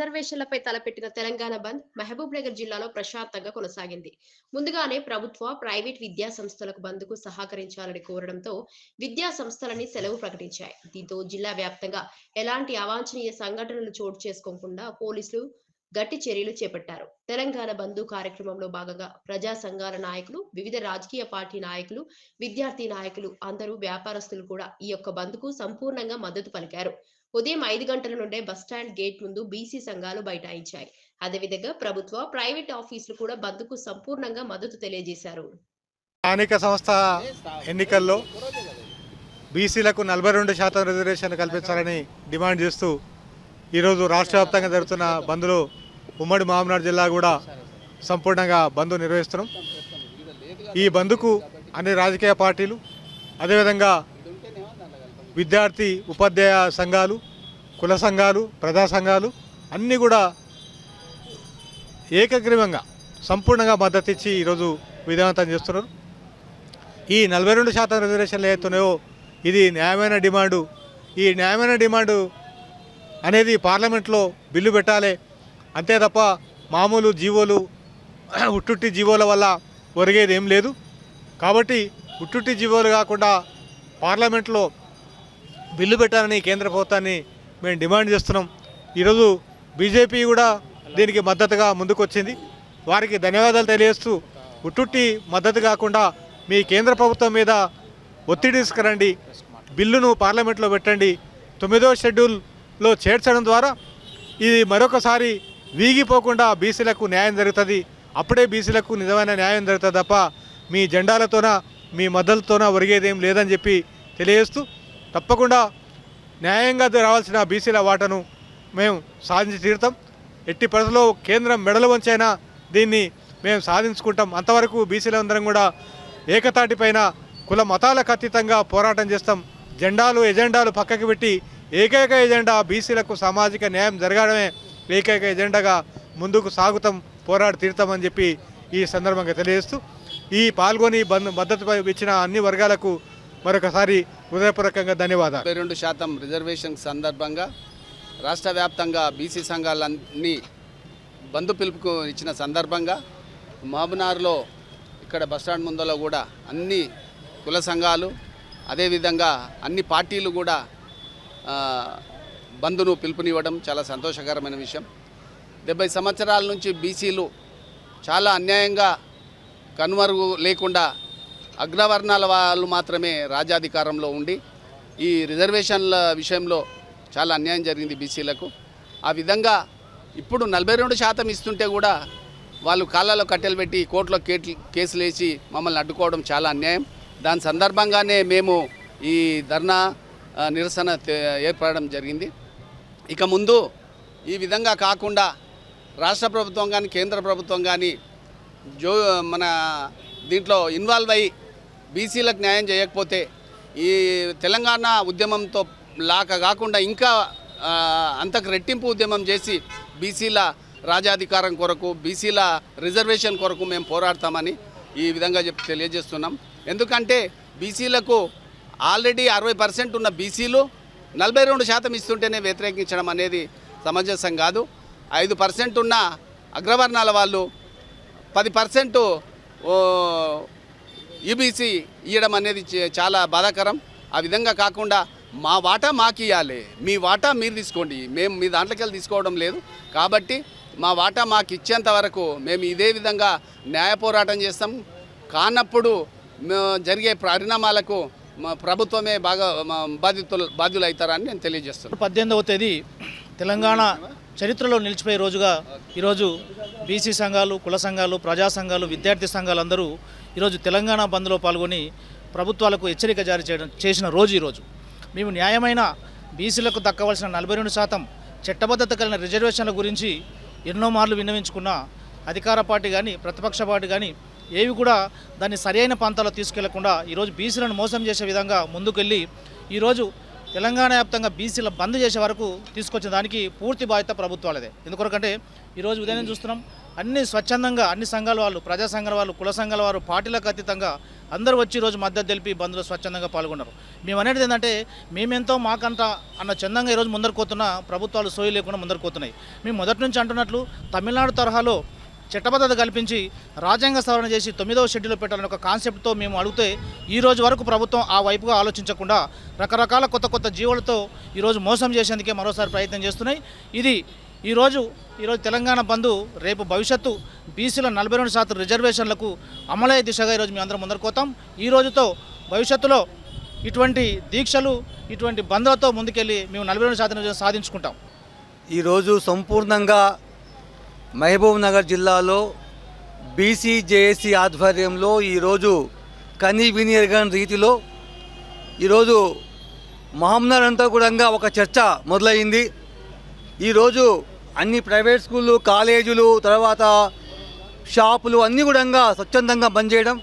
రిజర్వేషన్లపై తలపెట్టిన తెలంగాణ బంద్ మహబూబ్ నగర్ జిల్లాలో ప్రశాంతంగా కొనసాగింది. ముందుగానే ప్రభుత్వ ప్రైవేట్ విద్యా సంస్థలకు బంద్కు సహకరించాలని కోరడంతో విద్యా సంస్థలని సెలవు ప్రకటించాయి. దీంతో జిల్లా వ్యాప్తంగా ఎలాంటి అవాంఛనీయ సంఘటనలు చోటు చేసుకోకుండా పోలీసులు గట్టి చర్యలు చేపట్టారు. తెలంగాణ బంధు కార్యక్రమంలో భాగంగా ప్రజా సంఘాల నాయకులు వివిధ రాజకీయ పార్టీ నాయకులు విద్యార్థి నాయకులు అందరూ వ్యాపారస్తులు కూడా ఈ యొక్క బంద్కు సంపూర్ణంగా మద్దతు పలికారు. ఉదయం ఐదు గంటల నుండే బస్టాండ్ గేట్ ముందు బీసీ సంఘాలు బైఠాయించాయి. అదేవిధంగా ప్రభుత్వ ప్రైవేట్ ఆఫీసులు కూడా బంద్కు సంపూర్ణంగా మద్దతు తెలియజేశారు. స్థానిక సంస్థ ఎన్నికల్లో బీసీలకు నలభై రెండు శాతం రిజర్వేషన్ కల్పించాలని డిమాండ్ చేస్తూ ఈరోజు రాష్ట్ర వ్యాప్తంగా జరుగుతున్న బంద్లో ఉమ్మడి మామనాడు జిల్లా కూడా సంపూర్ణంగా బంద్ నిర్వహిస్తున్నాం. ఈ బంద్కు అన్ని రాజకీయ పార్టీలు అదేవిధంగా విద్యార్థి ఉపాధ్యాయ సంఘాలు కుల సంఘాలు ప్రజా సంఘాలు అన్నీ కూడా ఏకగ్రీవంగా సంపూర్ణంగా మద్దతు ఇచ్చి ఈరోజు విధానంతం చేస్తున్నారు. ఈ నలభై రెండు శాతం రిజర్వేషన్లు ఏవైతున్నాయో ఇది న్యాయమైన డిమాండు. ఈ న్యాయమైన డిమాండు అనేది పార్లమెంట్లో బిల్లు పెట్టాలి. అంతే తప్ప మామూలు జీవోలు ఉట్టుట్టి జీవోల వల్ల ఒరిగేది ఏం లేదు. కాబట్టి ఉట్టుట్టి జీవోలు కాకుండా పార్లమెంట్లో బిల్లు పెట్టాలని కేంద్ర ప్రభుత్వాన్ని మేము డిమాండ్ చేస్తున్నాం. ఈరోజు బీజేపీ కూడా దీనికి మద్దతుగా ముందుకొచ్చింది. వారికి ధన్యవాదాలు తెలియజేస్తూ ఉట్టుట్టి మద్దతు కాకుండా మీ కేంద్ర ప్రభుత్వం మీద ఒత్తిడి తీసుకురండి. బిల్లును పార్లమెంట్లో పెట్టండి. తొమ్మిదో షెడ్యూల్లో చేర్చడం ద్వారా ఇది మరొకసారి వీగిపోకుండా బీసీలకు న్యాయం జరుగుతుంది. అప్పుడే బీసీలకు నిజమైన న్యాయం జరుగుతుంది తప్ప మీ జెండాలతోన మీ మద్దతుతోన ఒరిగేదేం లేదని చెప్పి తెలియజేస్తూ తప్పకుండా న్యాయంగా రావాల్సిన బీసీల వాటను మేము సాధించి తీరుతాం. ఎట్టి పరిస్థితుల్లో కేంద్రం మెడలు వంచైనా దీన్ని మేము సాధించుకుంటాం. అంతవరకు బీసీలందరం కూడా ఏకతాటిపైన కుల మతాలకు అతీతంగా పోరాటం చేస్తాం. జెండాలు ఎజెండాలు పక్కకి పెట్టి ఏకైక ఎజెండా బీసీలకు సామాజిక న్యాయం జరగడమే. ఏకైక ఎజెండాగా ముందుకు సాగుతాం పోరాడి తీరుతామని చెప్పి ఈ సందర్భంగా తెలియజేస్తూ ఈ పాల్గొని బంద్ మద్దతు ఇచ్చిన అన్ని వర్గాలకు మరొకసారి హృదయపూర్వకంగా ధన్యవాదాలు. ఇరవై రెండు శాతం రిజర్వేషన్ సందర్భంగా రాష్ట్ర వ్యాప్తంగా బీసీ సంఘాలన్నీ బంధు పిలుపుకు ఇచ్చిన సందర్భంగా మహబూనార్లో ఇక్కడ బస్టాండ్ ముందలో కూడా అన్ని కుల సంఘాలు అదేవిధంగా అన్ని పార్టీలు కూడా బంధును పిలుపునివ్వడం చాలా సంతోషకరమైన విషయం. డెబ్బై సంవత్సరాల నుంచి బీసీలు చాలా అన్యాయంగా కనుమరుగు లేకుండా అగ్రవర్ణాల వాళ్ళు మాత్రమే రాజ్యాధికారంలో ఉండి ఈ రిజర్వేషన్ల విషయంలో చాలా అన్యాయం జరిగింది బీసీలకు. ఆ విధంగా ఇప్పుడు నలభై రెండు శాతం ఇస్తుంటే కూడా వాళ్ళు కాళ్ళలో కట్టెలు పెట్టి కోర్టులో కేట్లు కేసులు వేసి మమ్మల్ని అడ్డుకోవడం చాలా అన్యాయం. దాని సందర్భంగానే మేము ఈ ధర్నా నిరసన ఏర్పడడం జరిగింది. ఇక ముందు ఈ విధంగా కాకుండా రాష్ట్ర ప్రభుత్వం కానీ కేంద్ర ప్రభుత్వం కానీ జో మన దీంట్లో ఇన్వాల్వ్ అయ్యి బీసీలకు న్యాయం చేయకపోతే ఈ తెలంగాణ ఉద్యమంతో లాక కాకుండా ఇంకా అంతకు రెట్టింపు ఉద్యమం చేసి బీసీల రాజాధికారం కొరకు బీసీల రిజర్వేషన్ కొరకు మేము పోరాడతామని ఈ విధంగా చెప్ తెలియజేస్తున్నాం. ఎందుకంటే బీసీలకు ఆల్రెడీ అరవై పర్సెంట్ ఉన్న బీసీలు నలభై రెండు శాతం ఇస్తుంటేనే వ్యతిరేకించడం అనేది సమంజసం కాదు. ఐదు పర్సెంట్ ఉన్న అగ్రవర్ణాల వాళ్ళు పది పర్సెంట్ ఈబీసీ ఇవ్వడం అనేది చాలా బాధాకరం. ఆ విధంగా కాకుండా మా వాటా మాకు ఇవ్వాలి మీ వాటా మీరు తీసుకోండి. మేము మీ దాంట్లోకి వెళ్ళి తీసుకోవడం లేదు. కాబట్టి మా వాటా మాకు ఇచ్చేంత వరకు మేము ఇదే విధంగా న్యాయ పోరాటం చేస్తాం. కానప్పుడు జరిగే పరిణామాలకు మా ప్రభుత్వమే బాగా మా బాధితులు బాధ్యులు అవుతారని నేను తెలియజేస్తున్నాను. పద్దెనిమిదవ తేదీ తెలంగాణ చరిత్రలో నిలిచిపోయే రోజుగా ఈరోజు బీసీ సంఘాలు కుల సంఘాలు ప్రజా సంఘాలు విద్యార్థి సంఘాలు అందరూ ఈరోజు తెలంగాణ బంద్లో పాల్గొని ప్రభుత్వాలకు హెచ్చరిక జారీ చేయడం చేసిన రోజు ఈరోజు. మేము న్యాయమైన బీసీలకు దక్కవలసిన నలభై రెండు శాతం చట్టబద్ధత కలిగిన రిజర్వేషన్ల గురించి ఎన్నో మార్లు విన్నవించుకున్న అధికార పార్టీ కానీ ప్రతిపక్ష పార్టీ కానీ ఏవి కూడా దాన్ని సరైన ప్రాంతాల్లో తీసుకెళ్ళకుండా ఈరోజు బీసీలను మోసం చేసే విధంగా ముందుకెళ్ళి ఈరోజు తెలంగాణ వ్యాప్తంగా బీసీల బంద్ చేసే వరకు తీసుకొచ్చిన దానికి పూర్తి బాధ్యత ప్రభుత్వాలదే. ఎందుకొరకంటే ఈరోజు ఉదయం చూస్తున్నాం. అన్ని స్వచ్ఛందంగా అన్ని సంఘాల వాళ్ళు ప్రజా సంఘాల వాళ్ళు కుల సంఘాల వారు పార్టీలకు అతీతంగా అందరూ వచ్చి ఈరోజు మద్దతు తెలిపి బంద్లో స్వచ్ఛందంగా పాల్గొన్నారు. మేము అనేది ఏంటంటే మేమెంతో మాకంట అన్న చందంగా ఈరోజు ముందరుకోతున్న ప్రభుత్వాలు సోయి లేకుండా ముందరుకోతున్నాయి మేము మొదటి నుంచి అంటున్నట్లు తమిళనాడు తరహాలో చట్టబద్ధత కల్పించి రాజ్యాంగ సవరణ చేసి తొమ్మిదవ షెడ్యూల్లో పెట్టాలని ఒక కాన్సెప్ట్తో మేము అడిగితే ఈ రోజు వరకు ప్రభుత్వం ఆ వైపుగా ఆలోచించకుండా రకరకాల కొత్త కొత్త జీవులతో ఈరోజు మోసం చేసేందుకే మరోసారి ప్రయత్నం చేస్తున్నాయి. ఇది ఈరోజు ఈరోజు తెలంగాణ బంధు రేపు భవిష్యత్తు బీసీల నలభై రెండు శాతం రిజర్వేషన్లకు అమలయ్యే దిశగా ఈరోజు మేము అందరం ముందరుకోతాం ఈ రోజుతో భవిష్యత్తులో ఇటువంటి దీక్షలు ఇటువంటి బంధులతో ముందుకెళ్ళి మేము నలభై రెండు శాతం సాధించుకుంటాం. ఈరోజు సంపూర్ణంగా మహబూబ్ నగర్ జిల్లాలో బీసీ జేఏసీ ఆధ్వర్యంలో ఈరోజు కని విని ఎరగని రీతిలో ఈరోజు మహమ్నర్ అంతా కూడా ఒక చర్చ మొదలైంది. ఈరోజు అన్ని ప్రైవేట్ స్కూళ్ళు కాలేజీలు తర్వాత షాపులు అన్నీ కూడా స్వచ్ఛందంగా బంద్ చేయడం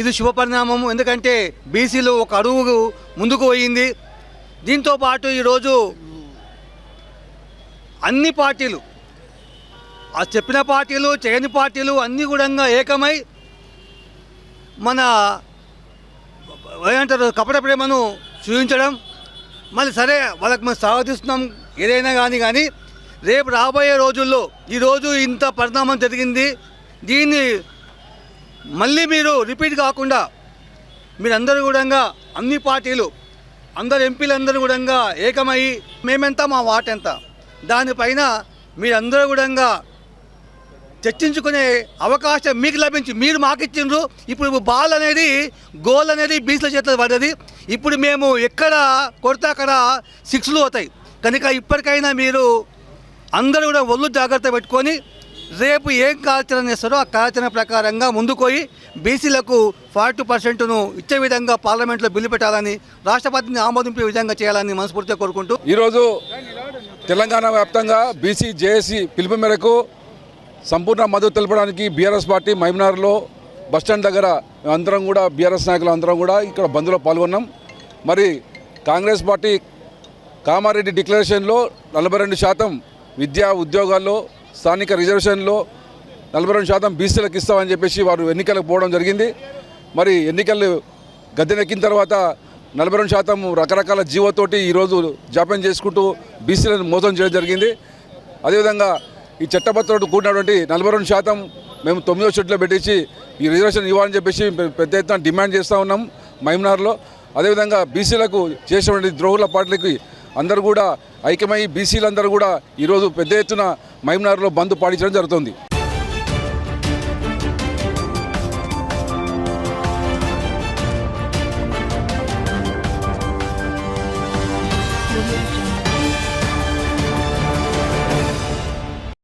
ఇది శుభ పరిణామం ఎందుకంటే బీసీలు ఒక అడుగు ముందుకు పోయింది. దీంతో పాటు ఈరోజు అన్ని పార్టీలు ఆ చెప్పిన పార్టీలు చేయని పార్టీలు అన్నీ కూడా ఏకమై మన ఏమంటారు కపట ప్రేమను చూపించడం మళ్ళీ సరే వాళ్ళకి మనం స్వాగతిస్తున్నాం. ఏదైనా కానీ కానీ రేపు రాబోయే రోజుల్లో ఈరోజు ఇంత పరిణామం జరిగింది. దీన్ని మళ్ళీ మీరు రిపీట్ కాకుండా మీరందరూ కూడా అన్ని పార్టీలు అందరు ఎంపీలందరూ కూడా ఏకమై మేమెంత మా వాటెంత దానిపైన మీరందరూ కూడా చర్చించుకునే అవకాశం మీకు లభించి మీరు మాకు ఇచ్చిండ్రు ఇప్పుడు బాల్ అనేది గోల్ అనేది బీచ్ల చేతిలో పడ్డది. ఇప్పుడు మేము ఎక్కడ కొడితే అక్కడ సిక్స్లు అవుతాయి కనుక ఇప్పటికైనా మీరు అందరూ కూడా ఒళ్ళు జాగ్రత్త పెట్టుకొని రేపు ఏం కార్యాచరణ చేస్తారో ఆ కార్యాచరణ ప్రకారంగా ముందుకు బీసీలకు ఫార్టీ పర్సెంట్ను ఇచ్చే విధంగా పార్లమెంట్లో బిల్లు పెట్టాలని రాష్ట్రపతిని ఆమోదింపే విధంగా చేయాలని మనస్ఫూర్తిగా కోరుకుంటూ. ఈరోజు తెలంగాణ వ్యాప్తంగా బీసీ జేఏసీ పిలుపు మేరకు సంపూర్ణ మద్దతు తెలపడానికి బీఆర్ఎస్ పార్టీ మైమనార్లో బస్టాండ్ దగ్గర అందరం కూడా బీఆర్ఎస్ నాయకులు అందరం కూడా ఇక్కడ బంద్లో పాల్గొన్నాం. మరి కాంగ్రెస్ పార్టీ కామారెడ్డి డిక్లరేషన్లో నలభై రెండు శాతం విద్యా ఉద్యోగాల్లో స్థానిక రిజర్వేషన్లో నలభై రెండు శాతం బీసీలకు ఇస్తామని చెప్పేసి వారు ఎన్నికలకు పోవడం జరిగింది. మరి ఎన్నికలు గద్దెనెక్కిన తర్వాత నలభై రెండు శాతం రకరకాల జీవోతోటి ఈరోజు జాప్యం చేసుకుంటూ బీసీలను మోసం చేయడం జరిగింది. అదేవిధంగా ఈ చట్టబద్ధతో కూడినటువంటి నలభై రెండు శాతం మేము తొమ్మిదో షెడ్లో పెట్టించి ఈ రిజర్వేషన్ ఇవ్వాలని చెప్పేసి పెద్ద ఎత్తున డిమాండ్ చేస్తూ ఉన్నాం మైమ్నార్లో. అదేవిధంగా బీసీలకు చేసినటువంటి ద్రోహుల పార్టీలకి అందరూ కూడా ఐక్యమై బీసీలందరూ కూడా ఈరోజు పెద్ద ఎత్తున మైమ్నార్లో బంద్ పాటించడం జరుగుతుంది.